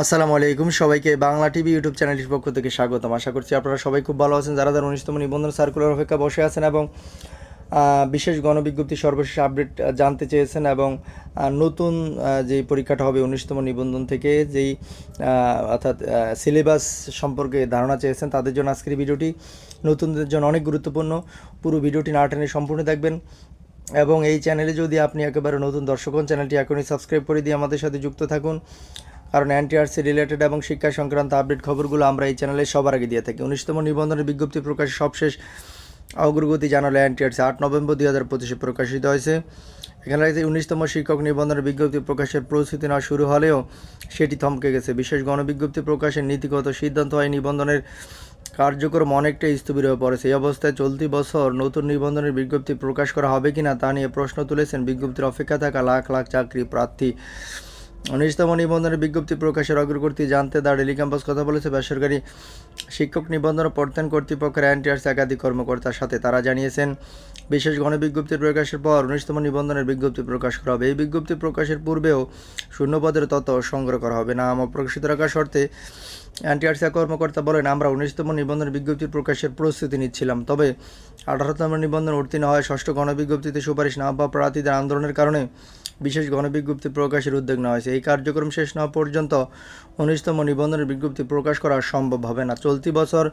আসসালামু আলাইকুম। সবাইকে বাংলা টিভি ইউটিউব চ্যানেলটির পক্ষ থেকে স্বাগতম। আশা করছি আপনারা সবাই খুব ভালো আছেন। যারা যারা উনিশতম নিবন্ধন সার্কুলার অপেক্ষা বসে আছেন এবং বিশেষ গণবিজ্ঞপ্তি সর্বশেষ আপডেট জানতে চেয়েছেন এবং নতুন যেই পরীক্ষাটা হবে উনিশতম নিবন্ধন থেকে, যেই অর্থাৎ সিলেবাস সম্পর্কে ধারণা চেয়েছেন, তাদের জন্য আজকের ভিডিওটি নতুনদের জন্য অনেক গুরুত্বপূর্ণ। পুরো ভিডিওটি না টেনে সম্পূর্ণ দেখবেন। এবং এই চ্যানেলে যদি আপনি একেবারে নতুন দর্শক হন চ্যানেলটি এখনই সাবস্ক্রাইব করে দিয়ে আমাদের সাথে যুক্ত থাকুন। কারণ এনটিআরসি রিলেটেড এবং শিক্ষা সংক্রান্ত আপডেট খবরগুলো আমরা এই চ্যানেলে সবার আগে দিয়ে থাকি। উনিশতম নিবন্ধনের বিজ্ঞপ্তি প্রকাশ সবশেষ অগ্রগতি জানালো এনটিআরসি। আট নভেম্বর দুই হাজার পঁচিশে প্রকাশিত হয়েছে। এখানে রয়েছে উনিশতম শিক্ষক নিবন্ধনের বিজ্ঞপ্তি প্রকাশের প্রস্তুতি না শুরু হলেও সেটি থমকে গেছে। বিশেষ গণবিজ্ঞপ্তি প্রকাশের নীতিগত সিদ্ধান্ত হয় নিবন্ধনের কার্যক্রম অনেকটাই স্থবির হয়ে পড়েছে। এই অবস্থায় চলতি বছর নতুন নিবন্ধনের বিজ্ঞপ্তি প্রকাশ করা হবে কিনা তা নিয়ে প্রশ্ন তুলেছেন বিজ্ঞপ্তির অপেক্ষা থাকা লাখ লাখ চাকরি প্রার্থী। উনিশতম নিবন্ধনের বিজ্ঞপ্তি প্রকাশের অগ্রগতি জানতে দা ডেলি ক্যাম্পাস কথা বলেছে বেসরকারি শিক্ষক নিবন্ধন ও প্রত্যয়ন কর্তৃপক্ষের এনটিআরসি একাধিক কর্মকর্তার সাথে। তারা জানিয়েছেন, বিশেষ গণ গণবিজ্ঞপ্তি প্রকাশের পর উনিশতম নিবন্ধনের বিজ্ঞপ্তি প্রকাশ করা হবে। এই বিজ্ঞপ্তি প্রকাশের পূর্বেও শূন্যপদের তথ্য সংগ্রহ করা হবে। নাম অপ্রকাশিত রাখার শর্তে এনটিআরসি কর্মকর্তা বলেন, আমরা উনিশতম নিবন্ধনের বিজ্ঞপ্তি প্রকাশের প্রস্তুতি নিচ্ছিলাম। তবে আঠারোতম নিবন্ধন উত্তীর্ণ হয় ষষ্ঠ গণবিজ্ঞপ্তিতে সুপারিশ না পাওয়া প্রার্থীদের আন্দোলনের কারণে বিশেষ গণবিজ্ঞপ্তি প্রকাশের উদ্যোগ নেওয়া হয়েছে। এই কার্যক্রম শেষ না পর্যন্ত উনিশতম নিবন্ধনের বিজ্ঞপ্তি প্রকাশ করা সম্ভব হবে না। চলতি বছর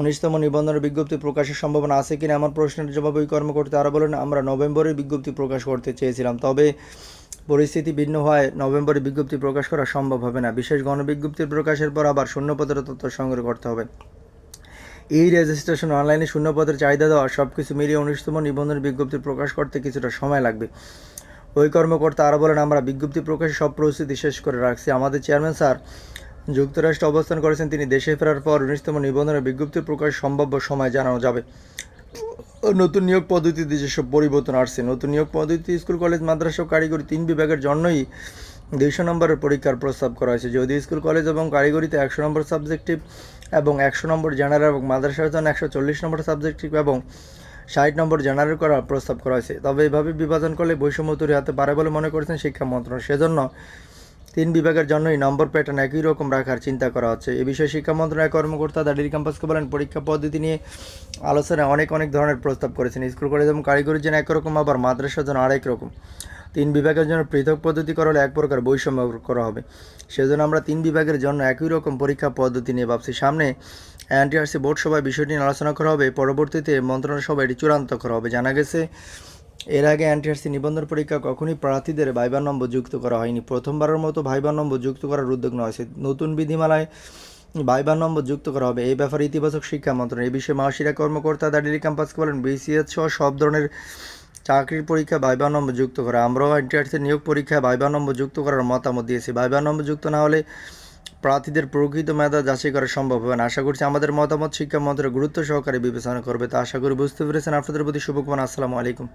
উনিশতম নিবন্ধনের বিজ্ঞপ্তি প্রকাশের সম্ভাবনা আছে কিনা আমার প্রশ্নের জবাবে ওই কর্মকর্তা আরও বলেন, আমরা নভেম্বরে বিজ্ঞপ্তি প্রকাশ করতে চেয়েছিলাম, তবে পরিস্থিতি ভিন্ন হওয়ায় নভেম্বরে বিজ্ঞপ্তি প্রকাশ করা সম্ভব হবে না। বিশেষ গণবিজ্ঞপ্তি প্রকাশের পর আবার শূন্যপদের তথ্য সংগ্রহ করতে হবে। এই রেজিস্ট্রেশন অনলাইনে শূন্যপদের চাহিদা দেওয়া সব কিছু মিলিয়ে উনিশতম নিবন্ধনের বিজ্ঞপ্তি প্রকাশ করতে কিছুটা সময় লাগবে। ওই কর্মকর্তা আরও বলেন, আমরা বিজ্ঞপ্তি প্রকাশে সব প্রস্তুতি শেষ করে রাখছি। আমাদের চেয়ারম্যান স্যার, যুক্তরাষ্ট্রে অবস্থান করেছেন তিনি। দেশে ফেরার পর উনিশতম নিবন্ধনের বিজ্ঞপ্তি প্রকাশ সম্ভাব্য সময় জানানো যাবে। নতুন নিয়োগ পদ্ধতিতে যেসব পরিবর্তন আসছে। নতুন নিয়োগ পদ্ধতি স্কুল, কলেজ, মাদ্রাসা কারিগরি তিন বিভাগের জন্যই দুইশো নম্বরের পরীক্ষার প্রস্তাব করা হয়েছে। যদিও স্কুল, কলেজ এবং কারিগরিতে একশো নম্বর সাবজেক্টিভ এবং একশো নম্বর জেনারেল এবং মাদ্রাসার জন্য একশো চল্লিশ নম্বর সাবজেক্টিভ এবং ষাট নম্বর জেনারেল করার প্রস্তাব করা হয়েছে। তবে এভাবে বিভাজন করলে বৈষম্য তৈরি হতে পারে বলে মনে করেছেন শিক্ষা মন্ত্রণালয়। সেজন্য তিন বিভাগের জন্যই নম্বর প্যাটার্ন একই রকম রাখার চিন্তা করা হচ্ছে। এ বিষয়ে শিক্ষা মন্ত্রণালয়ের কর্মকর্তা দাডির ক্যাম্পাসকে বলেন, পরীক্ষা পদ্ধতি নিয়ে আলোচনায় অনেক অনেক ধরনের প্রস্তাব করেছেন। স্কুল, কলেজ এবং কারিগরির জন্য একরকম, আবার মাদ্রাসার জন্য আরেক রকম। তিন বিভাগের জন্য পৃথক পদ্ধতি করা হলে এক প্রকার বৈষম্য করা হবে। সেজন্য আমরা তিন বিভাগের জন্য একই রকম পরীক্ষা পদ্ধতি নিয়ে ভাবছি। সামনে এনটিআরসি বোর্ড সভায় বিষয়টি নিয়ে আলোচনা করা হবে। পরবর্তীতে মন্ত্রণালয় সভায় এটি চূড়ান্ত করা হবে। জানা গেছে, এর আগে এনটিআরসি নিবন্ধন পরীক্ষা কখনই প্রার্থীদের ভাইবার নম্বর যুক্ত করা হয়নি। প্রথমবারের মতো ভাইবার নম্বর যুক্ত করার উদ্যোগ নেওয়া হয়েছে। নতুন বিধিমালায় ভাইবার নম্বর যুক্ত করা হবে। এই ব্যাপারে ইতিবাচক শিক্ষা মন্ত্রণালয়। এই বিষয়ে মাসিরা কর্মকর্তা দাডিলি ক্যাম্পাসকে বলেন, বিসিএস সহ সব ধরনের চাকরির পরীক্ষা ভাইবা নম্বর যুক্ত করা। আমরাও এনটিআরসি নিয়োগ পরীক্ষায় ভাইবা নম্বর যুক্ত করার মতামত দিয়েছি। ভাইবা নম্বর যুক্ত না হলে প্রার্থীদের প্রকৃত মেধা যাচাই করা সম্ভব হবে না। আশা করছি আমাদের মতামত শিক্ষা মন্ত্রী গুরুত্ব সহকারে বিবেচনা করবে। তা আশা করি বুঝতে পেরেছেন। আপনাদের প্রতি শুভকামনা। আসসালামু আলাইকুম।